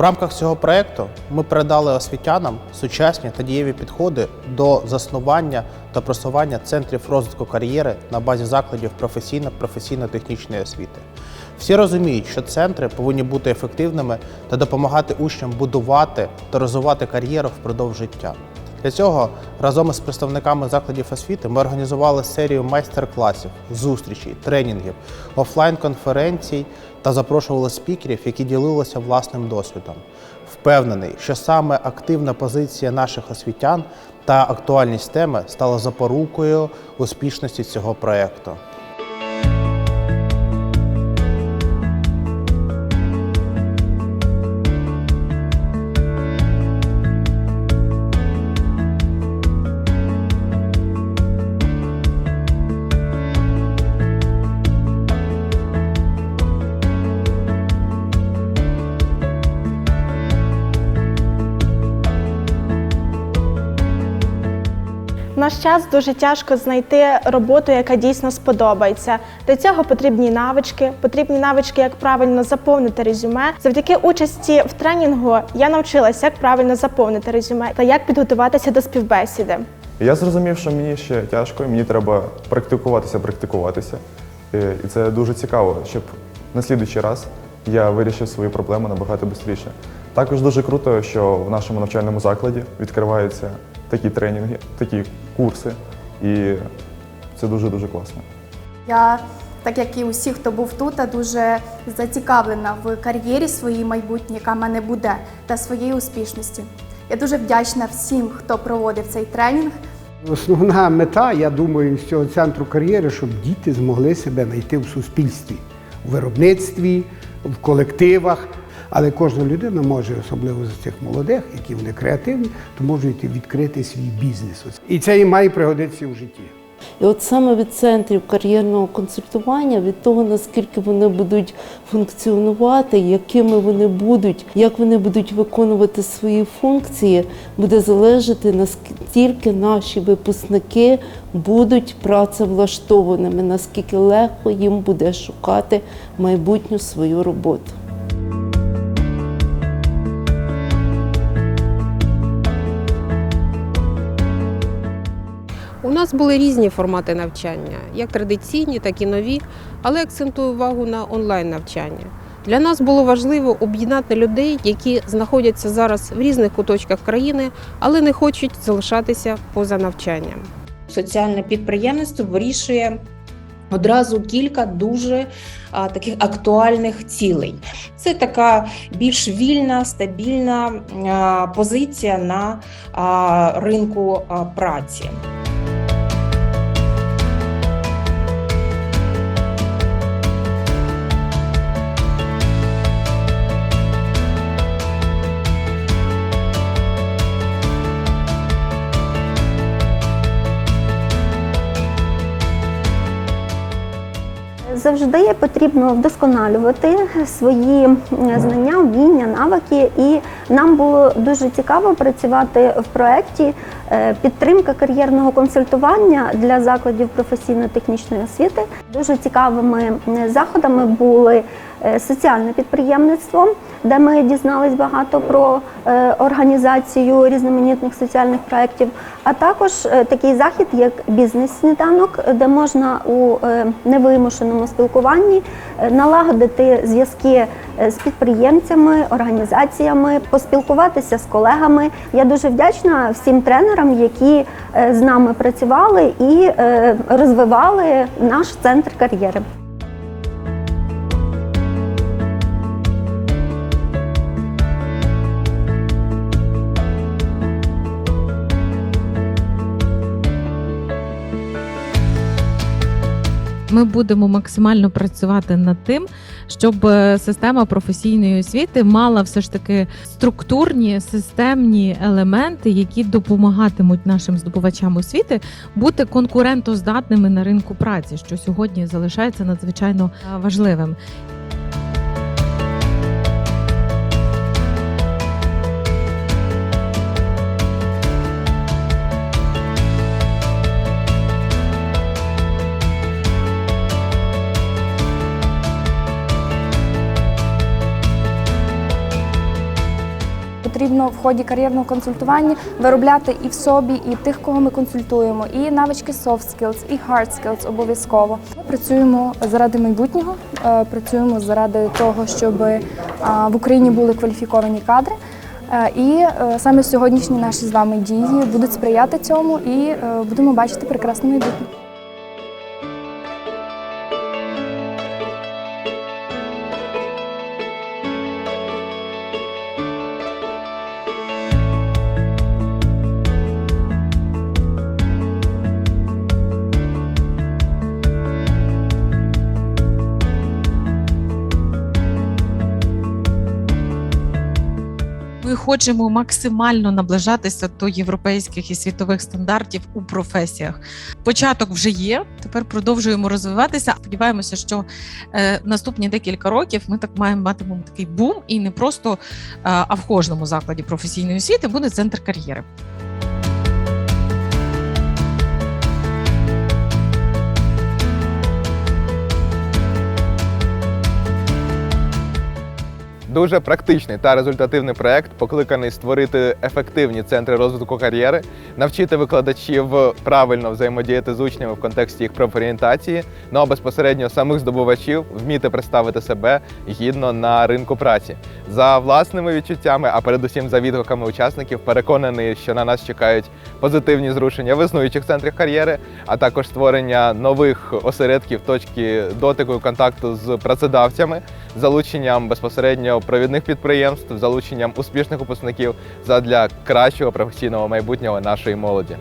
В рамках цього проєкту ми передали освітянам сучасні та дієві підходи до заснування та просування центрів розвитку кар'єри на базі закладів професійно-професійно-технічної освіти. Всі розуміють, що центри повинні бути ефективними та допомагати учням будувати та розвивати кар'єру впродовж життя. Для цього разом із представниками закладів освіти ми організували серію майстер-класів, зустрічей, тренінгів, офлайн-конференцій та запрошували спікерів, які ділилися власним досвідом. Впевнений, що саме активна позиція наших освітян та актуальність теми стала запорукою успішності цього проєкту. Наш час дуже тяжко знайти роботу, яка дійсно сподобається. Для цього потрібні навички, потрібні навички, як правильно заповнити резюме. Завдяки участі в тренінгу я навчилася, як правильно заповнити резюме та як підготуватися до співбесіди. Я зрозумів, що мені ще тяжко, мені треба практикуватися, практикуватися. І це дуже цікаво, щоб на слідуючий раз я вирішив свої проблеми набагато швидше. Також дуже круто, що в нашому навчальному закладі відкриваються такі тренінги, такі курси, і це дуже-дуже класно. Я, так як і усі, хто був тут, дуже зацікавлена в кар'єрі своїй майбутній, яка в мене буде, та своїй успішності. Я дуже вдячна всім, хто проводив цей тренінг. Основна мета, я думаю, з цього центру кар'єри, щоб діти змогли себе знайти в суспільстві, у виробництві, в колективах. Але кожна людина може, особливо з цих молодих, які вони креативні, то можуть відкрити свій бізнес. І це їм має пригодитися в житті. І от саме від центрів кар'єрного консультування, від того, наскільки вони будуть функціонувати, якими вони будуть, як вони будуть виконувати свої функції, буде залежати наскільки наші випускники будуть працевлаштованими, наскільки легко їм буде шукати майбутню свою роботу. Нас були різні формати навчання, як традиційні, так і нові, але акцентую увагу на онлайн навчання. Для нас було важливо об'єднати людей, які знаходяться зараз в різних куточках країни, але не хочуть залишатися поза навчанням. соціальне підприємництво вирішує одразу кілька дуже а, таких актуальних цілей. Це така більш вільна, стабільна а, позиція на а, ринку а, праці. Завжди потрібно вдосконалювати свої знання, вміння, навики. І нам було дуже цікаво працювати в проєкті е, підтримка кар'єрного консультування для закладів професійно-технічної освіти. Дуже цікавими заходами були соціальне підприємництво, де ми дізнались багато про е, організацію різноманітних соціальних проєктів, а також е, такий захід, як бізнес-сніданок, де можна у е, невимушеному спілкуванні е, налагодити зв'язки е, з підприємцями, організаціями, поспілкуватися з колегами. Я дуже вдячна всім тренерам, які е, з нами працювали і е, розвивали наш центр кар'єри. Ми будемо максимально працювати над тим, щоб е, система професійної освіти мала все ж таки структурні системні елементи, які допомагатимуть нашим здобувачам освіти бути конкурентоздатними на ринку праці, що сьогодні залишається надзвичайно е, важливим. Потрібно в ході кар'єрного консультування виробляти і в собі, і тих, кого ми консультуємо, і навички soft skills, і hard skills обов'язково. Ми працюємо заради майбутнього, е, працюємо заради того, щоб е, в Україні були кваліфіковані кадри. Е, І саме сьогоднішні наші з вами дії будуть сприяти цьому, і будемо бачити прекрасне майбутнє. Хочемо максимально наближатися до європейських і світових стандартів у професіях. Початок вже є. Тепер продовжуємо розвиватися. Сподіваємося, що е, наступні декілька років ми так маємо матимемо такий бум, і не просто, е, а в кожному закладі професійної освіти буде центр кар'єри. Дуже практичний та результативний проект, покликаний створити ефективні центри розвитку кар'єри, навчити викладачів правильно взаємодіяти з учнями в контексті їх профорієнтації, ну а безпосередньо самих здобувачів вміти представити себе гідно на ринку праці. За власними відчуттями, а передусім за відгуками учасників, переконаний, що на нас чекають позитивні зрушення в існуючих центрах кар'єри, а також створення нових осередків точки дотику і контакту з працедавцями, залученням безпосередньо провідних підприємств, залученням успішних випускників задля кращого професійного майбутнього нашої молоді.